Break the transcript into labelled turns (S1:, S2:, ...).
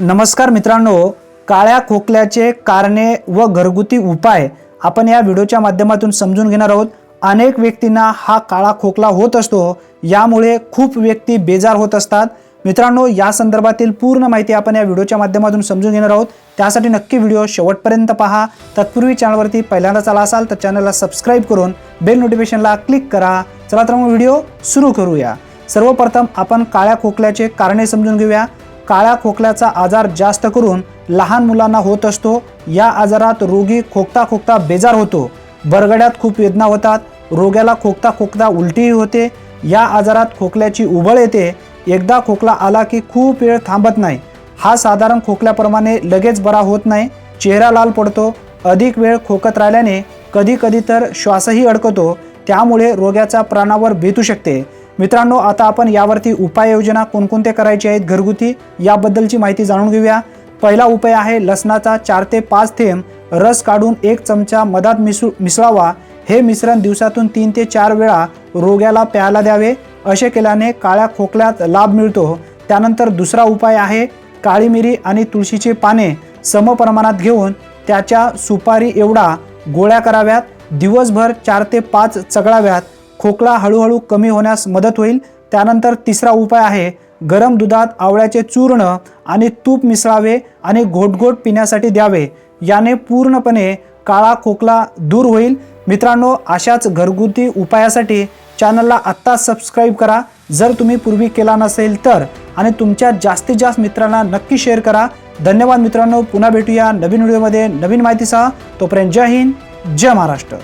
S1: नमस्कार मित्रांनो काळ्या खोकल्याचे कारणे व घरगुती उपाय आपण या व्हिडिओच्या माध्यमातून समजून घेणार आहोत. अनेक व्यक्तींना हा काळा खोकला होत असतो यामुळे खूप व्यक्ती बेजार होत असतात. मित्रांनो या संदर्भातील पूर्ण माहिती आपण या व्हिडिओच्या माध्यमातून समजून घेणार आहोत. त्यासाठी नक्की व्हिडिओ शेवटपर्यंत पहा. तत्पूर्वी चॅनलवरती पहिल्यांदाच आला असाल तर चॅनलला सबस्क्राईब करून बेल नोटिफिकेशनला क्लिक करा. चला तर मग व्हिडिओ सुरू करूया. सर्वप्रथम आपण काळ्या खोकल्याचे कारणे समजून घेऊया. काळ्या खोकल्याचा आजार जास्त करून लहान मुलांना होत असतो. या आजारात रोगी खोकता खोकता बेजार होतो. बरगड्यात खूप वेदना होतात. रोग्याला खोकता खोकता उलटीही होते. या आजारात खोकल्याची उबळ येते. एकदा खोकला आला की खूप वेळ थांबत नाही. हा साधारण खोकल्याप्रमाणे लगेच बरा होत नाही. चेहरा लाल पडतो. अधिक वेळ खोकत राहिल्याने कधी कधी तर श्वासही अडकतो. त्यामुळे रोग्याचा प्राणावर बेतू शकते. मित्रांनो आता आपण यावरती उपाययोजना कोणकोणत्या करायची आहेत घरगुती याबद्दलची माहिती जाणून घेऊया. पहिला उपाय आहे लसणाचा चार ते पाच थेंब रस काढून एक चमचा मधात मिसू मिसळावा. हे मिश्रण दिवसातून तीन ते चार वेळा रोग्याला प्यायला द्यावे. असे केल्याने काळ्या खोकल्यात लाभ मिळतो. त्यानंतर दुसरा उपाय आहे काळी मिरी आणि तुळशीची पाने समप्रमाणात घेऊन त्याच्या सुपारी एवढा गोळ्या कराव्यात. दिवसभर चार ते पाच चगळाव्यात. खोकला हळूहळू कमी होण्यास मदत होईल. त्यानंतर तिसरा उपाय आहे गरम दुधात आवळ्याचे चूर्ण आणि तूप मिसळावे आणि घोटघोट पिण्यासाठी द्यावे. याने पूर्णपणे काळा खोकला दूर होईल. मित्रांनो अशाच घरगुती उपायासाठी चॅनलला आत्ता सबस्क्राईब करा. जर तुम्ही पूर्वी केला नसेल तर आणि तुमच्या जास्तीत जास्त मित्रांना नक्की शेअर करा. धन्यवाद मित्रांनो. पुन्हा भेटूया नवीन व्हिडिओमध्ये नवीन माहितीसह. तोपर्यंत जय हिंद जय महाराष्ट्र.